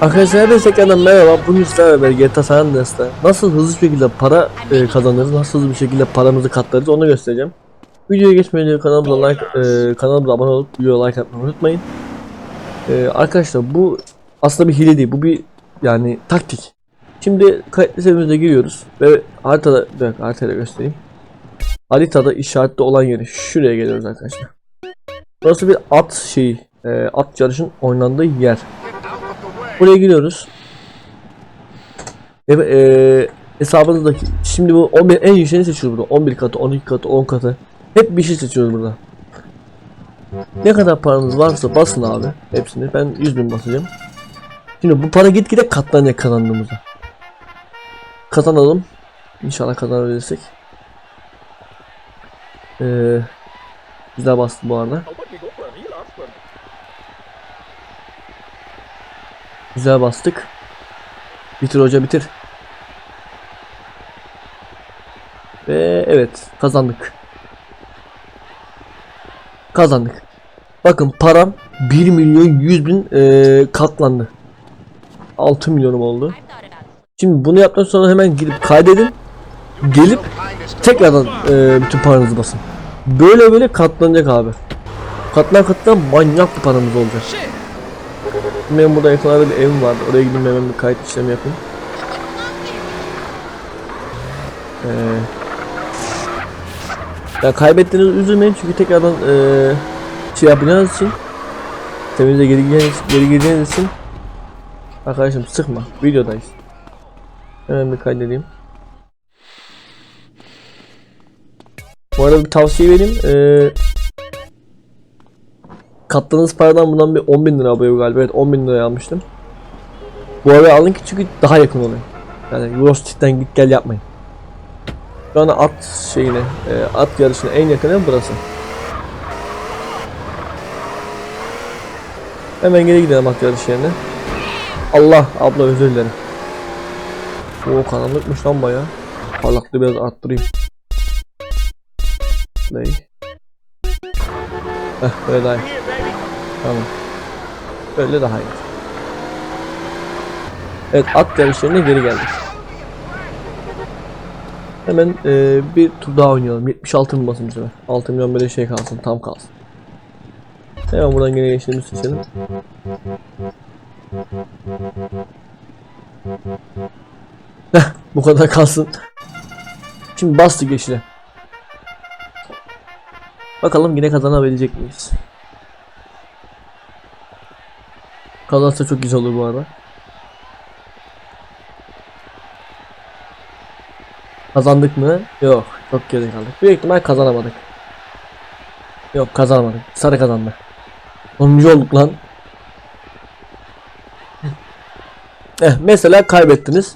Arkadaşlar hepinize tekrardan merhaba. Bugün sizlerle beraber GTA San Andreas'ta nasıl hızlı bir şekilde para e, kazanırız, nasıl hızlı bir şekilde paramızı katlarız onu göstereceğim. Videoya geçmeden önce kanalımıza like, e, kanalımıza abone olup videoya like atmayı unutmayın. E, arkadaşlar bu aslında bir hile değil, bu bir yani taktik. Şimdi kayıtlı seviyemize giriyoruz ve haritada, bir dakika haritada göstereyim. Haritada işaretli olan yeri şuraya geliyoruz arkadaşlar. Burası bir at şeyi, e, at yarışın oynandığı yer. Buraya giriyoruz. Evet, eee hesabınızdaki şimdi bu 11 en yükseğini seçiyoruz burada. 11 katı, 12 katı, 10 katı. Hep bir şey seçiyoruz burada. Ne kadar paranız varsa basın abi hepsini. Ben 100 bin basacağım. Şimdi bu para gitgide katlanacak kazandığımızda. Kazanalım. İnşallah kazanabilirsek. Eee güzel bastı bu arada. Güzel bastık. Bitir hoca bitir. Ve evet kazandık. Kazandık. Bakın param 1 milyon 100 bin eee, katlandı. 6 milyonum oldu. Şimdi bunu yaptıktan sonra hemen girip kaydedin. Gelip tekrardan eee, bütün paranızı basın. Böyle böyle katlanacak abi. Katlan katlan manyak bir paramız olacak. Benim burada yakınlarda bir evim vardı. Oraya gideyim hemen bir kayıt işlemi yapayım. Ee, ya kaybettiğiniz üzülmeyin çünkü tekrardan ee, şey yapacağınız için temize geri gireceğiniz, geri gireceğiniz için Arkadaşım sıkma videodayız. Hemen bir kaydedeyim. Bu arada bir tavsiye vereyim. Ee, Kattığınız paradan bundan bir 10 bin lira ev galiba. Evet 10 bin liraya almıştım. Bu arada alın ki çünkü daha yakın oluyor. Yani Eurostreet'ten git gel yapmayın. Şu anda at şeyine, e, at yarışına en yakın ev burası. Hemen geri gidelim at yarış yerine. Allah abla özür dilerim. O karanlıkmış lan baya. Parlaklığı biraz arttırayım. Ney? Heh böyle daha iyi. Tamam. Böyle daha iyi. Evet at yarışlarına geri geldik. Hemen e, bir tur daha oynayalım. 76 bin basın bu sefer. 6 milyon böyle şey kalsın tam kalsın. Hemen buradan gene geçtiğimizi seçelim. Bu kadar kalsın. Şimdi bastık yeşile. Bakalım yine kazanabilecek miyiz? Kazansa çok güzel olur bu arada. Kazandık mı? Yok. Çok geri kaldık. Büyük ihtimal kazanamadık. Yok kazanamadık. Sarı kazandı. 10. olduk lan. eh mesela kaybettiniz.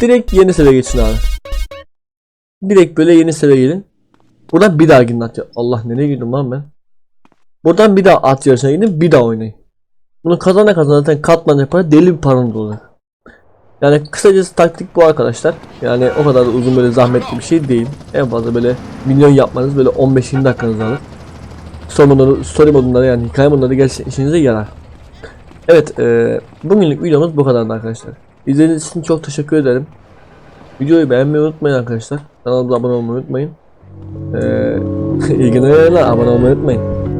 Direkt yeni seviye geçin abi. Direkt böyle yeni seviye gelin. Buradan bir daha gidin at. Allah nereye girdim lan ben? Buradan bir daha at yarışına gidin bir daha oynayın. Bunu kazana kazana zaten katlanacak para deli bir paranız olacak. Yani kısacası taktik bu arkadaşlar. Yani o kadar da uzun böyle zahmetli bir şey değil. En fazla böyle milyon yapmanız böyle 15-20 dakikanızı alır. Story modları, story modunda yani hikaye modları gerçekten işinize yarar. Evet e, bugünlük videomuz bu kadardı arkadaşlar. İzlediğiniz için çok teşekkür ederim. Videoyu beğenmeyi unutmayın arkadaşlar. Kanalımıza abone olmayı unutmayın. Ee, iyi günler abone olmayı unutmayın.